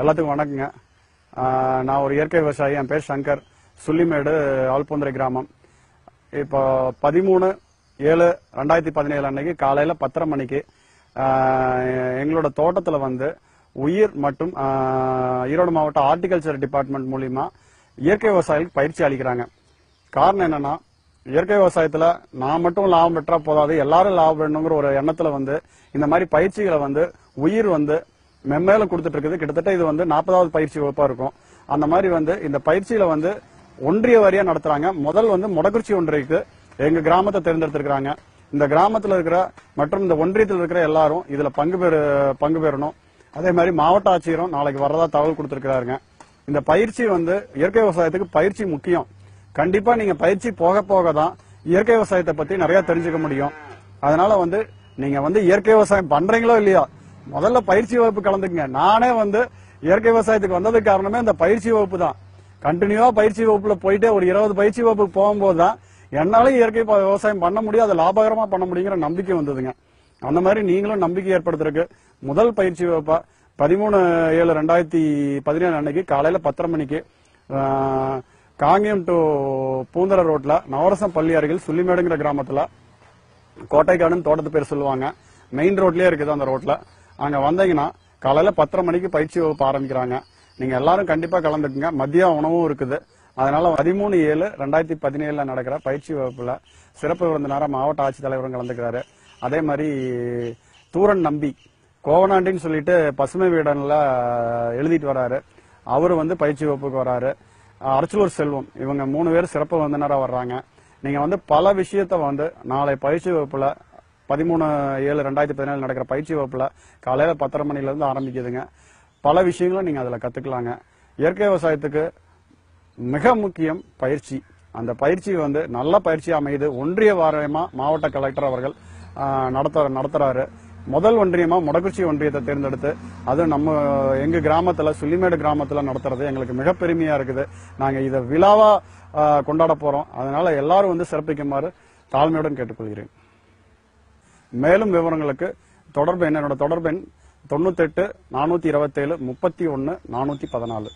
எல்லாத்துக்கும் வணக்கங்க. நான் ஒரு இயற்கை விவசாயி என் பேர் சங்கர். சுள்ளிமேடு ஆல்பொந்தரை கிராமம். இப்போ பதிமூணு ஏழு ரெண்டாயிரத்தி பதினேழு அன்னைக்கு காலையில் பத்தரை மணிக்கு எங்களோட தோட்டத்தில் வந்து உயிர் மற்றும் ஈரோடு மாவட்ட ஹார்டிகல்ச்சர் டிபார்ட்மெண்ட் மூலிமா இயற்கை விவசாயிகளுக்கு பயிற்சி அளிக்கிறாங்க. காரணம் என்னன்னா இயற்கை விவசாயத்தில் நான் மட்டும் லாபம் பெற்றா போதாது எல்லாரும் லாபம் வேணுங்கிற ஒரு எண்ணத்தில் வந்து இந்த மாதிரி பயிற்சிகளை வந்து உயிர் வந்து மென்மேலும் கொடுத்துட்டு இருக்குது கிட்டத்தட்ட இது வந்து நாற்பதாவது பயிற்சி வகுப்பா இருக்கும். அந்த மாதிரி வந்து இந்த பயிற்சியில வந்து ஒன்றிய வாரியா நடத்துறாங்க. முதல் வந்து முடக்குச்சி ஒன்றியக்கு எங்க கிராமத்தை தேர்ந்தெடுத்திருக்கிறாங்க. இந்த கிராமத்துல இருக்கிற மற்றும் இந்த ஒன்றியத்தில் இருக்கிற எல்லாரும் இதுல பங்கு பெறு பங்கு பெறணும். அதே மாதிரி மாவட்ட ஆட்சியரும் நாளைக்கு வரதா தகவல் கொடுத்திருக்கிறாருங்க. இந்த பயிற்சி வந்து இயற்கை விவசாயத்துக்கு பயிற்சி முக்கியம். கண்டிப்பா நீங்க பயிற்சி போக போக தான் இயற்கை விவசாயத்தை பத்தி நிறைய தெரிஞ்சுக்க முடியும். அதனால வந்து நீங்க வந்து இயற்கை விவசாயம் பண்றீங்களோ இல்லையா முதல்ல பயிற்சி வகுப்பு கலந்துக்குங்க. நானே வந்து இயற்கை விவசாயத்துக்கு வந்ததுக்கு காரணமே இந்த பயிற்சி வகுப்பு தான். கண்டினியூவா பயிற்சி வகுப்புல போயிட்டு ஒரு இருபது பயிற்சி வகுப்புக்கு போகும்போது தான் என்னாலும் இயற்கை விவசாயம் பண்ண முடியும் அதை லாபகரமா பண்ண முடியுங்கிற நம்பிக்கை வந்ததுங்க. அந்த மாதிரி நீங்களும் நம்பிக்கை ஏற்படுத்துறதுக்கு முதல் பயிற்சி வகுப்பா பதிமூணு ஏழு ரெண்டாயிரத்தி பதினேழு அன்னைக்கு காலையில பத்தரை மணிக்கு ஆஹ், காங்கேயம் டு பூந்தர ரோட்ல நவரசம் பள்ளி அருகில் சுள்ளிமேடுங்கிற கிராமத்துல கோட்டைக்காடுன்னு தோட்டத்து பேர் சொல்லுவாங்க. மெயின் ரோட்லயே இருக்குது அந்த ரோட்ல. அங்க வந்தீங்கன்னா காலையில பத்தரை மணிக்கு பயிற்சி வகுப்பு ஆரம்பிக்கிறாங்க. நீங்க எல்லாரும் கண்டிப்பா கலந்துக்குங்க. மதிய உணவும் இருக்குது. அதனால பதிமூணு ஏழு ரெண்டாயிரத்தி பதினேழுல நடக்கிற பயிற்சி வகுப்புல சிறப்பு விருந்தினரா மாவட்ட ஆட்சித்தலைவரும் கலந்துக்கிறாரு. அதே மாதிரி தூரன் நம்பி கோவனாண்டின்னு சொல்லிட்டு பசுமை வீடன்ல எழுதிட்டு வராரு. அவரு வந்து பயிற்சி வகுப்புக்கு வராரு. அரச்சலூர் செல்வம் இவங்க மூணு பேர் சிறப்பு விருந்தினரா வர்றாங்க. நீங்க வந்து பல விஷயத்த வந்து நாளை பயிற்சி வகுப்புல பதிமூணு ஏழு ரெண்டாயிரத்தி பதினேழு நடக்கிற பயிற்சி வகுப்புல காலையில பத்தரை மணிலேருந்து ஆரம்பிக்குதுங்க. பல விஷயங்களும் நீங்க அதுல கத்துக்கலாங்க. இயற்கை விவசாயத்துக்கு மிக முக்கியம் பயிற்சி. அந்த பயிற்சி வந்து நல்ல பயிற்சி அமையுது. ஒன்றிய வாரியமா மாவட்ட கலெக்டர் அவர்கள் ஆஹ், நடத்த நடத்துறாரு. முதல் ஒன்றியமா முடக்குச்சி ஒன்றியத்தை தேர்ந்தெடுத்து அது நம்ம எங்க கிராமத்துல சுள்ளிமேடு கிராமத்துல நடத்துறது எங்களுக்கு மிக பெருமையா இருக்குது. நாங்க இதை விழாவா கொண்டாட போறோம். அதனால எல்லாரும் வந்து சிறப்பிக்குமாறு தாழ்மையுடன் கேட்டுக்கொள்கிறேன். மேலும் விவரங்களுக்கு தொடர்பு எண் என்னோட தொடர்பு எண் தொண்ணூத்தெட்டு நானூத்தி இருபத்தேழு முப்பத்தி ஒன்னு நானூத்தி பதினாலு.